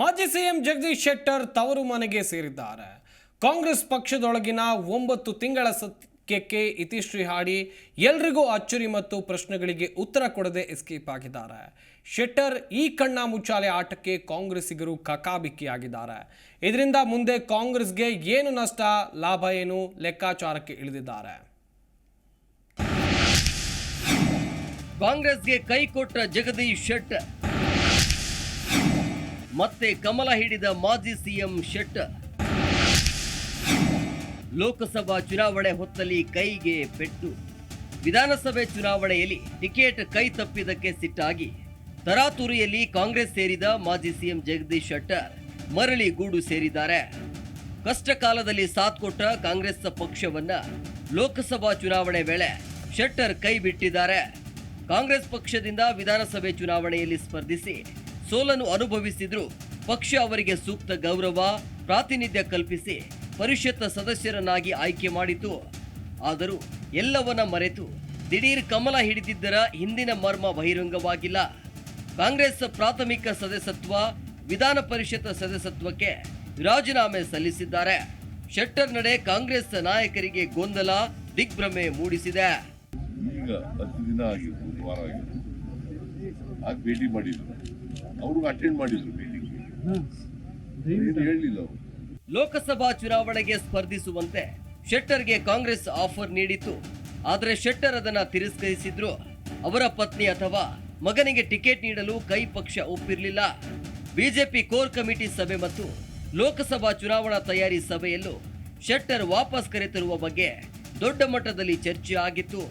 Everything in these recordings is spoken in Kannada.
ಮಾಜಿ ಸಿಎಂ ಜಗದೀಶ್ ಶೆಟ್ಟರ್ ತವರು ಮನೆಗೆ ಸೇರಿದ್ದಾರೆ. ಕಾಂಗ್ರೆಸ್ ಪಕ್ಷದೊಳಗಿನ ಒಂಬತ್ತು ತಿಂಗಳ ಸತ್ಯಕ್ಕೆ ಇತಿಶ್ರೀ ಹಾಡಿ ಎಲ್ರಿಗೂ ಅಚ್ಚರಿ ಮತ್ತು ಪ್ರಶ್ನೆಗಳಿಗೆ ಉತ್ತರ ಕೊಡದೆ ಎಸ್ಕೇಪ್ ಆಗಿದ್ದಾರೆ. ಶೆಟ್ಟರ್ ಈ ಕಣ್ಣ ಮುಚ್ಚಾಲೆ ಆಟಕ್ಕೆ ಕಾಂಗ್ರೆಸ್ಸಿಗರು ಕಕಾಬಿಕ್ಕಿಯಾಗಿದ್ದಾರೆ. ಇದರಿಂದ ಮುಂದೆ ಕಾಂಗ್ರೆಸ್ಗೆ ಏನು ನಷ್ಟ, ಲಾಭ ಏನು ಲೆಕ್ಕಾಚಾರಕ್ಕೆ ಇಳಿದಿದ್ದಾರೆ. ಕಾಂಗ್ರೆಸ್ಗೆ ಕೈ ಕೊಟ್ಟ ಜಗದೀಶ್ ಶೆಟ್ಟರ್ ಮತ್ತೆ ಕಮಲ ಹಿಡಿದ ಮಾಜಿ ಸಿಎಂ ಶೆಟ್ಟರ್ ಲೋಕಸಭಾ ಚುನಾವಣೆ ಹೊತ್ತಲ್ಲಿ ಕೈಗೆ ಪೆಟ್ಟು. ವಿಧಾನಸಭೆ ಚುನಾವಣೆಯಲ್ಲಿ ಟಿಕೆಟ್ ಕೈ ತಪ್ಪಿದ್ದಕ್ಕೆ ಸಿಟ್ಟಾಗಿ. ತರಾತುರಿಯಲ್ಲಿ ಕಾಂಗ್ರೆಸ್ ಸೇರಿದ ಮಾಜಿ ಸಿಎಂ ಜಗದೀಶ್ ಶೆಟ್ಟರ್ ಮರಳಿ ಗೂಡು ಸೇರಿದ್ದಾರೆ. ಕಷ್ಟ ಕಾಲದಲ್ಲಿ ಸಾಥ್ ಕೊಟ್ಟ ಕಾಂಗ್ರೆಸ್ ಪಕ್ಷವನ್ನ ಲೋಕಸಭಾ ಚುನಾವಣೆ ವೇಳೆ ಶೆಟ್ಟರ್ ಕೈ ಬಿಟ್ಟಿದ್ದಾರೆ. ಕಾಂಗ್ರೆಸ್ ಪಕ್ಷದಿಂದ ವಿಧಾನಸಭೆ ಚುನಾವಣೆಯಲ್ಲಿ ಸ್ಪರ್ಧಿಸಿ ಸೋಲನ್ನು ಅನುಭವಿಸಿದರೂ. ಪಕ್ಷ ಅವರಿಗೆ ಸೂಕ್ತ ಗೌರವ, ಪ್ರಾತಿನಿಧ್ಯ ಕಲ್ಪಿಸಿ ಪರಿಷತ್ ಸದಸ್ಯರನ್ನಾಗಿ ಆಯ್ಕೆ ಮಾಡಿತು. ಆದರೂ ಎಲ್ಲವನ್ನ ಮರೆತು ದಿಢೀರ್ ಕಮಲ ಹಿಡಿದಿದ್ದರ ಹಿಂದಿನ ಮರ್ಮ ಬಹಿರಂಗವಾಗಿಲ್ಲ. ಕಾಂಗ್ರೆಸ್ ಪ್ರಾಥಮಿಕ ಸದಸ್ಯತ್ವ, ವಿಧಾನ ಪರಿಷತ್ ಸದಸ್ಯತ್ವಕ್ಕೆ ರಾಜೀನಾಮೆ ಸಲ್ಲಿಸಿದ್ದಾರೆ. ಶೆಟ್ಟರ್ ನಡೆ ಕಾಂಗ್ರೆಸ್ ನಾಯಕರಿಗೆ ಗೊಂದಲ, ದಿಗ್ಭ್ರಮೆ ಮೂಡಿಸಿದೆ. ಈಗ ಹತ್ತು ದಿನ ಆಗಿತ್ತು ಒಂದು ವಾರ ಭೇಟಿ ಮಾಡಿದ್ರು. ಅವ್ರಿಗೆ ಅಟೆಂಡ್ ಮಾಡಿದ್ರು ಮೀಟಿಂಗ್ ಏನು ಹೇಳಲಿಲ್ಲ ಅವರು. ಲೋಕಸಭಾ ಚುನಾವಣೆಗೆ ಸ್ಪರ್ಧಿಸುವಂತೆ ಶೆಟ್ಟರ್ಗೆ ಕಾಂಗ್ರೆಸ್ ಆಫರ್ ನೀಡಿತ್ತು. ಆದರೆ ಶೆಟ್ಟರ್ ಅದನ್ನ ತಿರಸ್ಕರಿಸಿದ್ರು. ಅವರ ಪತ್ನಿ ಅಥವಾ ಮಗನಿಗೆ ಟಿಕೆಟ್ ನೀಡಲು ಕೈ ಪಕ್ಷ ಒಪ್ಪಿರಲಿಲ್ಲ. ಬಿಜೆಪಿ ಕೋರ್ ಕಮಿಟಿ ಸಭೆ ಮತ್ತು ಲೋಕಸಭಾ ಚುನಾವಣಾ ತಯಾರಿ ಸಭೆಯಲ್ಲೂ ಶೆಟ್ಟರ್ ವಾಪಸ್ ಕರೆತರುವ ಬಗ್ಗೆ ದೊಡ್ಡ ಮಟ್ಟದಲ್ಲಿ ಚರ್ಚೆ ಆಗಿತ್ತು.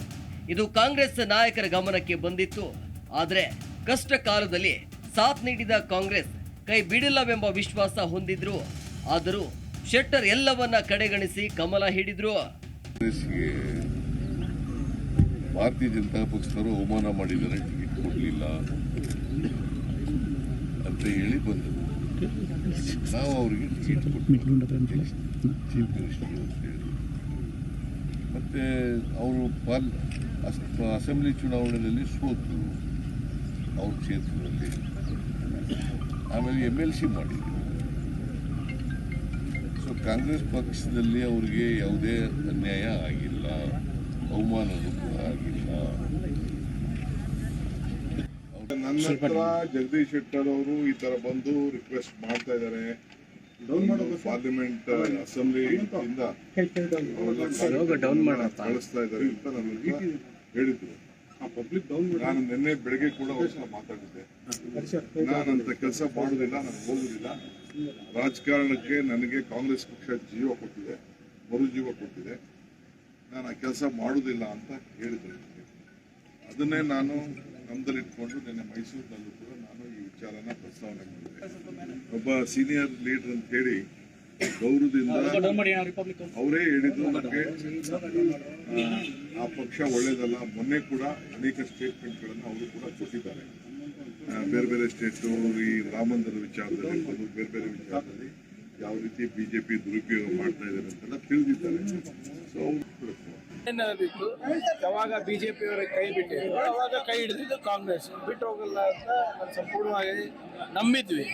ಇದು ಕಾಂಗ್ರೆಸ್ ನಾಯಕರ ಗಮನಕ್ಕೆ ಬಂದಿತ್ತು. ಆದರೆ ಕಷ್ಟ ಕಾಲದಲ್ಲಿ ಸಾಥ್ ನೀಡಿದ ಕಾಂಗ್ರೆಸ್ ಕೈ ಬಿಡಿಲ್ಲವೆಂಬ ವಿಶ್ವಾಸ ಹೊಂದಿದ್ರು. ಆದರೂ ಶೆಟ್ಟರ್ ಎಲ್ಲವನ್ನ ಕಡೆಗಣಿಸಿ ಕಮಲ ಹಿಡಿದ್ರು. ಭಾರತೀಯ ಜನತಾ ಪಕ್ಷದವರು ಅವಮಾನ ಮಾಡಿದ್ದಾರೆ, ಟಿಕೆಟ್ ಕೊಡಲಿಲ್ಲ ಅಂತ ಹೇಳಿ ಬಂದರು. ನಾವು ಅವರಿಗೆ ಟಿಕೆಟ್ ಕೊಟ್ಟು ಚೀಫ್ ಮಿನಿಸ್ಟರ್ ಅಂತ ಹೇಳಿ ಮತ್ತು ಅವರು ಪಾಲ್ ಅಸ್- ಅಸೆಂಬ್ಲಿ ಚುನಾವಣೆಯಲ್ಲಿ ಸೋತರು. ಅವ್ರ ಕ್ಷೇತ್ರದಲ್ಲಿ. ಆಮೇಲೆ ಎಂ ಎಲ್ ಸಿ ಮಾಡಿ ಸೊ ಕಾಂಗ್ರೆಸ್ ಪಕ್ಷದಲ್ಲಿ ಅವರಿಗೆ ಯಾವುದೇ ಅನ್ಯಾಯ ಆಗಿಲ್ಲ ಅವಮಾನನೂ ಕೂಡ ಆಗಿಲ್ಲ. ನನ್ನ ಹತ್ರ ಜಗದೀಶ್ ಶೆಟ್ಟರ್ ಅವರು ಈ ತರ ಬಂದು ರಿಕ್ವೆಸ್ಟ್ ಮಾಡ್ತಾ ಇದ್ದಾರೆ. ಪಾರ್ಲಿಮೆಂಟ್ ಅಸೆಂಬ್ಲಿ ಇಂದ ಅವ್ರೆಲ್ಲ ಕಳಿಸ್ತಾ ಇದ್ದಾರೆ ಅಂತ ನನ್ನ ನಾನು ನಿನ್ನೆ ಬೆಳಗ್ಗೆ ಕೂಡ ಅವ್ರ ಹತ್ರ ಮಾತಾಡಿದ್ದೆ. ನಾನಂತ ಕೆಲಸ ಮಾಡುದಿಲ್ಲ ನಾನು ಹೋಗುದಿಲ್ಲ ರಾಜಕಾರಣಕ್ಕೆ ನನಗೆ ಕಾಂಗ್ರೆಸ್ ಪಕ್ಷ ಜೀವ ಕೊಟ್ಟಿದೆ ಮರು ಜೀವ ಕೊಟ್ಟಿದೆ. ನಾನು ಆ ಕೆಲಸ ಮಾಡೋದಿಲ್ಲ ಅಂತ ಹೇಳಿದ್ರು ಅದನ್ನೇ ನಾನು ನಮ್ದಲ್ಲಿಟ್ಕೊಂಡು ನಿನ್ನೆ ಮೈಸೂರಿನಲ್ಲೂ ಕೂಡ ನಾನು ಈ ವಿಚಾರನ ಪ್ರಸ್ತಾವನೆ ಮಾಡಿದೆ. ಒಬ್ಬ ಸೀನಿಯರ್ ಲೀಡರ್ ಅಂತ ಹೇಳಿ ಗೌರವದಿಂದ ಅವರೇ ಹೇಳಿದ್ರು ನನಗೆ ಆ ಪಕ್ಷ ಒಳ್ಳೇದಲ್ಲ, ಮೊನ್ನೆ ಕೂಡ ಅನೇಕ ಸ್ಟೇಟ್ಮೆಂಟ್ಗಳನ್ನು ಅವರು ಕೂಡ ಕೊಟ್ಟಿದ್ದಾರೆ. ಬೇರೆ ಬೇರೆ ಸ್ಟೇಟು ಈ ರಾಮಂದರ ವಿಚಾರದಲ್ಲಿ ಬೇರೆ ಬೇರೆ ವಿಚಾರದಲ್ಲಿ ಯಾವ ರೀತಿ ಬಿಜೆಪಿ ದುರುಪಯೋಗ ಮಾಡ್ತಾ ಇದ್ದಾರೆ ಅಂತೆಲ್ಲ ತಿಳಿದಿದ್ದಾರೆ. ಸೊ ಅವರು ಏನಾದಿತ್ತು ಯಾವಾಗ ಬಿಜೆಪಿ ಅವರ ಕೈ ಬಿಟ್ಟಿದ್ರು ಅವಾಗ ಕೈ ಹಿಡಿದಿದ್ದು ಕಾಂಗ್ರೆಸ್. ಬಿಟ್ಟು ಹೋಗಲ್ಲ ಅಂತ ಸಂಪೂರ್ಣವಾಗಿ ನಂಬಿದ್ವಿ.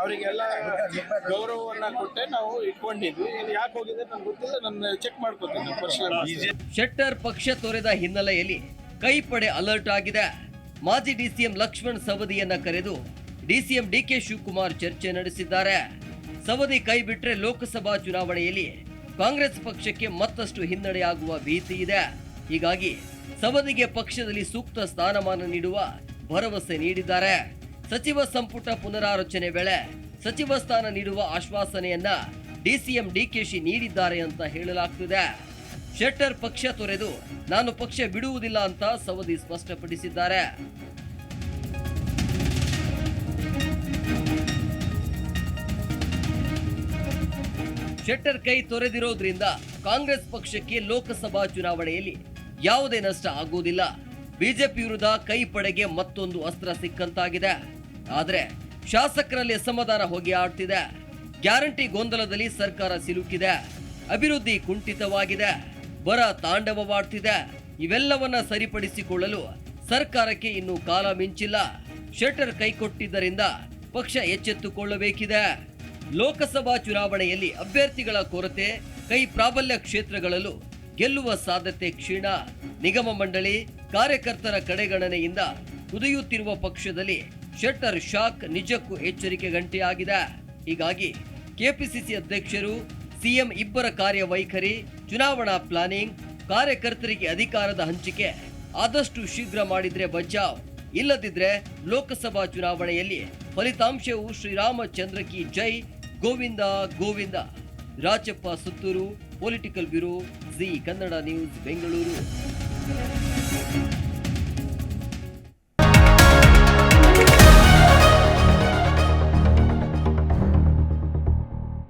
ಅವರಿಗೆಲ್ಲ ಗೌರವವನ್ನ ಕೊಟ್ಟೆ ನಾವು ಇಟ್ಕೊಂಡಿದ್ವಿ. ಇದು ಯಾಕೆ ಹೋಗಿದೆ ನನ್ಗೆ ಗೊತ್ತಿಲ್ಲ. ನನ್ನ ಚೆಕ್ ಮಾಡ್ಕೊತೀನಿ ಪರ್ಸನಲ್ ಶೆಟ್ಟರ್ ಪಕ್ಷ ತೊರೆದ ಹಿನ್ನೆಲೆಯಲ್ಲಿ ಕೈಪಡೆ ಅಲರ್ಟ್ ಆಗಿದೆ. ಮಾಜಿ ಡಿಸಿಎಂ ಲಕ್ಷ್ಮಣ್ ಸವದಿಯನ್ನ ಕರೆದು ಡಿಸಿಎಂ ಡಿಕೆ ಶಿವಕುಮಾರ್ ಚರ್ಚೆ ನಡೆಸಿದ್ದಾರೆ. ಸವದಿ ಕೈ ಬಿಟ್ಟರೆ ಲೋಕಸಭಾ ಚುನಾವಣೆಯಲ್ಲಿ ಕಾಂಗ್ರೆಸ್ ಪಕ್ಷಕ್ಕೆ ಮತ್ತಷ್ಟು ಹಿನ್ನಡೆಯಾಗುವ ಭೀತಿ ಇದೆ. ಹೀಗಾಗಿ ಸವದಿಗೆ ಪಕ್ಷದಲ್ಲಿ ಸೂಕ್ತ ಸ್ಥಾನಮಾನ ನೀಡುವ ಭರವಸೆ ನೀಡಿದ್ದಾರೆ. ಸಚಿವ ಸಂಪುಟ ಪುನರಾರಚನೆ ವೇಳೆ ಸಚಿವ ಸ್ಥಾನ ನೀಡುವ ಆಶ್ವಾಸನೆಯನ್ನ ಡಿಸಿಎಂ ಡಿಕೆಶಿ ನೀಡಿದ್ದಾರೆ ಅಂತ ಹೇಳಲಾಗ್ತಿದೆ. ಶೆಟ್ಟರ್ ಪಕ್ಷ ತೊರೆದು ನಾನು ಪಕ್ಷ ಬಿಡುವುದಿಲ್ಲ ಅಂತ ಸವದಿ ಸ್ಪಷ್ಟಪಡಿಸಿದ್ದಾರೆ. ಶೆಟ್ಟರ್ ಕೈ ತೊರೆದಿರೋದ್ರಿಂದ ಕಾಂಗ್ರೆಸ್ ಪಕ್ಷಕ್ಕೆ ಲೋಕಸಭಾ ಚುನಾವಣೆಯಲ್ಲಿ ಯಾವುದೇ ನಷ್ಟ ಆಗುವುದಿಲ್ಲ. ಬಿಜೆಪಿ ವಿರುದ್ಧ ಕೈ ಪಡೆಗೆ ಮತ್ತೊಂದು ಅಸ್ತ್ರ ಸಿಕ್ಕಂತಾಗಿದೆ. ಆದರೆ ಶಾಸಕರಲ್ಲಿ ಅಸಮಾಧಾನ ಹೋಗಿ ಆಡ್ತಿದೆ. ಗ್ಯಾರಂಟಿ ಗೊಂದಲದಲ್ಲಿ ಸರ್ಕಾರ ಸಿಲುಕಿದೆ. ಅಭಿವೃದ್ಧಿ ಕುಂಠಿತವಾಗಿದೆ. ಬರ ತಾಂಡವವಾಡ್ತಿದೆ. ಇವೆಲ್ಲವನ್ನ ಸರಿಪಡಿಸಿಕೊಳ್ಳಲು ಸರ್ಕಾರಕ್ಕೆ ಇನ್ನು ಕಾಲ ಮಿಂಚಿಲ್ಲ. ಶೆಟ್ಟರ್ ಕೈಕೊಟ್ಟಿದ್ದರಿಂದ ಪಕ್ಷ ಎಚ್ಚೆತ್ತುಕೊಳ್ಳಬೇಕಿದೆ. ಲೋಕಸಭಾ ಚುನಾವಣೆಯಲ್ಲಿ ಅಭ್ಯರ್ಥಿಗಳ ಕೊರತೆ, ಕೈ ಪ್ರಾಬಲ್ಯ ಕ್ಷೇತ್ರಗಳಲ್ಲೂ ಗೆಲ್ಲುವ ಸಾಧ್ಯತೆ ಕ್ಷೀಣ. ನಿಗಮ ಮಂಡಳಿ, ಕಾರ್ಯಕರ್ತರ ಕಡೆಗಣನೆಯಿಂದ ಕುದಿಯುತ್ತಿರುವ ಪಕ್ಷದಲ್ಲಿ ಶೆಟ್ಟರ್ ಶಾಕ್ ನಿಜಕ್ಕೂ ಎಚ್ಚರಿಕೆ ಗಂಟೆಯಾಗಿದೆ. ಹೀಗಾಗಿ ಕೆಪಿಸಿಸಿ ಅಧ್ಯಕ್ಷರು, ಸಿಎಂ ಇಬ್ಬರ ಕಾರ್ಯವೈಖರಿ, ಚುನಾವಣಾ ಪ್ಲಾನಿಂಗ್, ಕಾರ್ಯಕರ್ತರಿಗೆ ಅಧಿಕಾರದ ಹಂಚಿಕೆ ಆದಷ್ಟು ಶೀಘ್ರ ಮಾಡಿದ್ರೆ ಬಚಾವ್ ಇಲ್ಲದಿದ್ರೆ ಲೋಕಸಭಾ ಚುನಾವಣೆಯಲ್ಲಿ ಫಲಿತಾಂಶವು ಶ್ರೀರಾಮಚಂದ್ರ ಕಿ ಜೈ Govinda Govinda Rajappa Suttur political bureau Zee Kannada news Bengaluru.